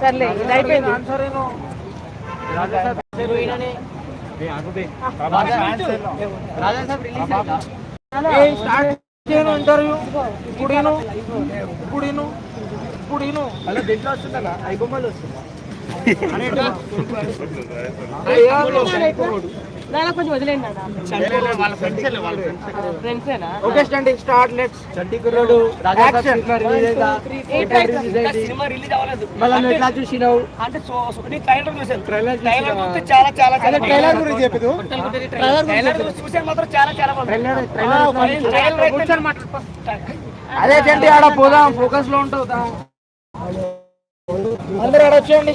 సర్లే ఇది అయిపోయింది. ఇంటర్వ్యూ. ఇప్పుడు ఇప్పుడు ఇప్పుడు ఈను. అలా దీంట్లో వస్తుందా? ఐ బొమ్మలు వస్తుందా? దాని కొంచెం వదిలేండి ఫ్రెండ్సేనా? ఓకే స్టాండి స్టార్ట్ లెట్స్ చంటి కుర్రోడు యాక్షన్ సినిమా రిలీజ్ అవ్వలేదు. మళ్ళీ నువ్వు ఎట్లా చూసినావు? అంటే సో- సో- నీ ట్రైలర్ చూసాను ట్రైలర్ చూస్తే చాలా చాలా చాలా ట్రైలర్ గురించి చెప్పదు. ట్రైలర్ చూసాను మాత్రం చాలా చాలా బాగుంది. ట్రైలర్ అయితే అదే చంటి ఆడ పోదాం ఫోకస్లో ఉంటావు. అందరూ ఆడ వచ్చేయండి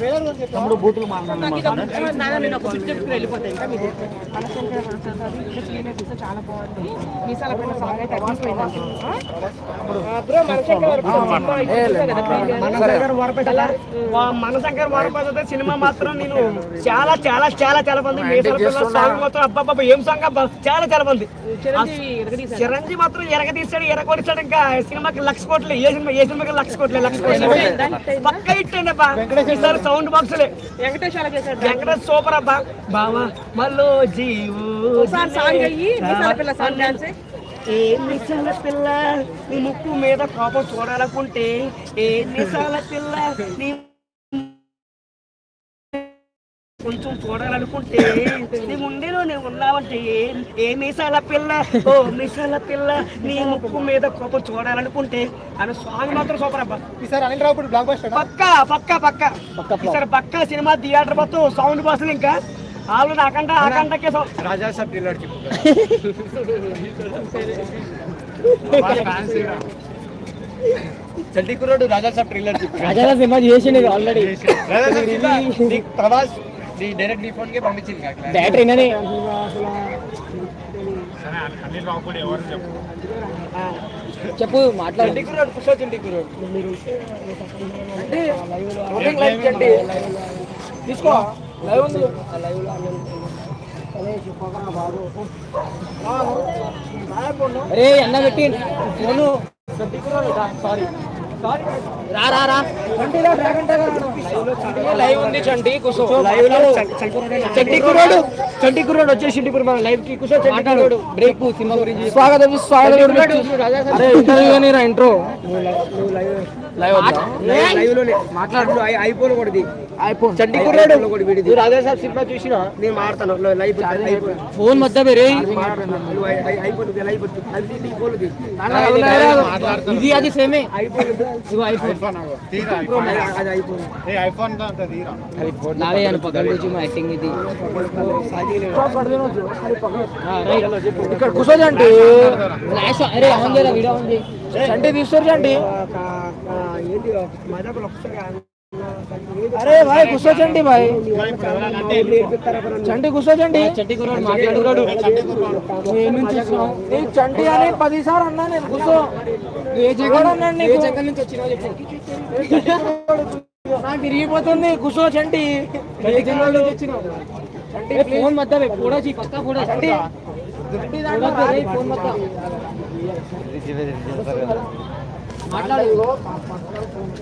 తమ్ముడు బూతులు చాలా బాగుంది మీసాల పైన సాంగ్ అయితే వరపేట మనశంకర్ వరపేట సినిమా మాత్రం నేను చాలా చాలా చాలా చాలా మంది మీసాల పిల్ల సాంగ్ మాత్రం అబ్బాబ్బా ఏం సాంగ్ అబ్బా చాలా చాలా మంది చిరంజీవి మాత్రం ఎరగ తీస్తాడు ఎరగొడిస్తాడు ఇంకా సినిమాకి లక్ష కోట్లు ఏ సినిమా ఏ సినిమాకి లక్ష కోట్లు లక్ష కోట్లు పక్క ఇట్టండి అబ్బా సౌండ్ బాక్సులే. వెంకటేష్ అలా చేశాడు వెంకటేష్ సూపర్ అబ్బా. బావా మల్లో జీవు సాంగ్ అయ్యి పిల్ల సాంగ్ డాన్స్ ఏ మిసాల పిల్ల నీ ముక్కు మీద కోపం చూడాలనుకుంటే ఏ మిసాల పిల్ల నీ కొంచెం చూడాలనుకుంటే నీ ముందేలో నేను ఉన్నావంటే ఏ మీసాల పిల్ల ఓ మీసాల పిల్ల నీ ముక్కు మీద కోపం చూడాలనుకుంటే అని సాంగ్ మాత్రం సూపర్ అబ్బా. ఈసారి అనిల్ రావుపూడి బ్లాక్ బస్టర్ పక్క పక్క పక్క. ఈసారి పక్క సినిమా థియేటర్ మొత్తం సౌండ్ బాసులు ఇంకా. వాళ్ళు నాకంట ఆకంటకే సౌండ్ రాజా సాబ్ టిల్లర్ చంటి కుర్రోడు రాజా సాబ్ ట్రైలర్ రాజా సినిమా చేసింది ఆల్రెడీ ప్రభాస్ డైరెక్ట్కి పంపించింది చెప్పు మాట్లాడు. చంటి కుర్రోడు కూర్చో చంటి కుర్రోడు రోలింగ్ లైవ్ చంటి తీసుకో. లైవ్ ఉంది. అరే అన్న పెట్టి ఫోను సారీ లైవ్ ఉంది చంటి కూర్చో. లైవ్లో చంటి కుర్రోడు చంటి కుర్రోడు వచ్చేసి ఇప్పుడు మన లైవ్కి. కూర్చో చంటి కుర్రోడు బ్రేక్ సినిమా గురించి స్వాగతం స్వాగతం అరే ఇంటర్వ్యూ అని రా ఇంట్రో లైవ్ లైవ్లోనే. మాట్లాడు. ఐఫోన్ కొడిది ఐఫోన్ చంటి కుర్రోడు నువ్వు రాజా సాబ్ సినిమా చూసినా? నేను లైవ్ ఫోన్ మధ్య ఇది అది సేమే ఐఫోన్ నావే అని యాక్టింగ్ ఇది. ఇక్కడ కూర్చోదండి ఫ్లాష్ అరే ఆన్ చేయరా వీడియో ఆన్ చేయి. చంటి తీసుకోరు చంటి అరే భాయ్ కూర్చోచండి భాయ్. చంటి కూర్చోచండి. చంటి చంటి అని పది సార్లు అన్నా నేను కూర్చో. నాకు తిరిగిపోతుంది కూర్చో చంటి ఫోన్ మధ్య కూడా పక్కా కూడా చంటి ఫోన్ మధ్య. మాట్లాడు.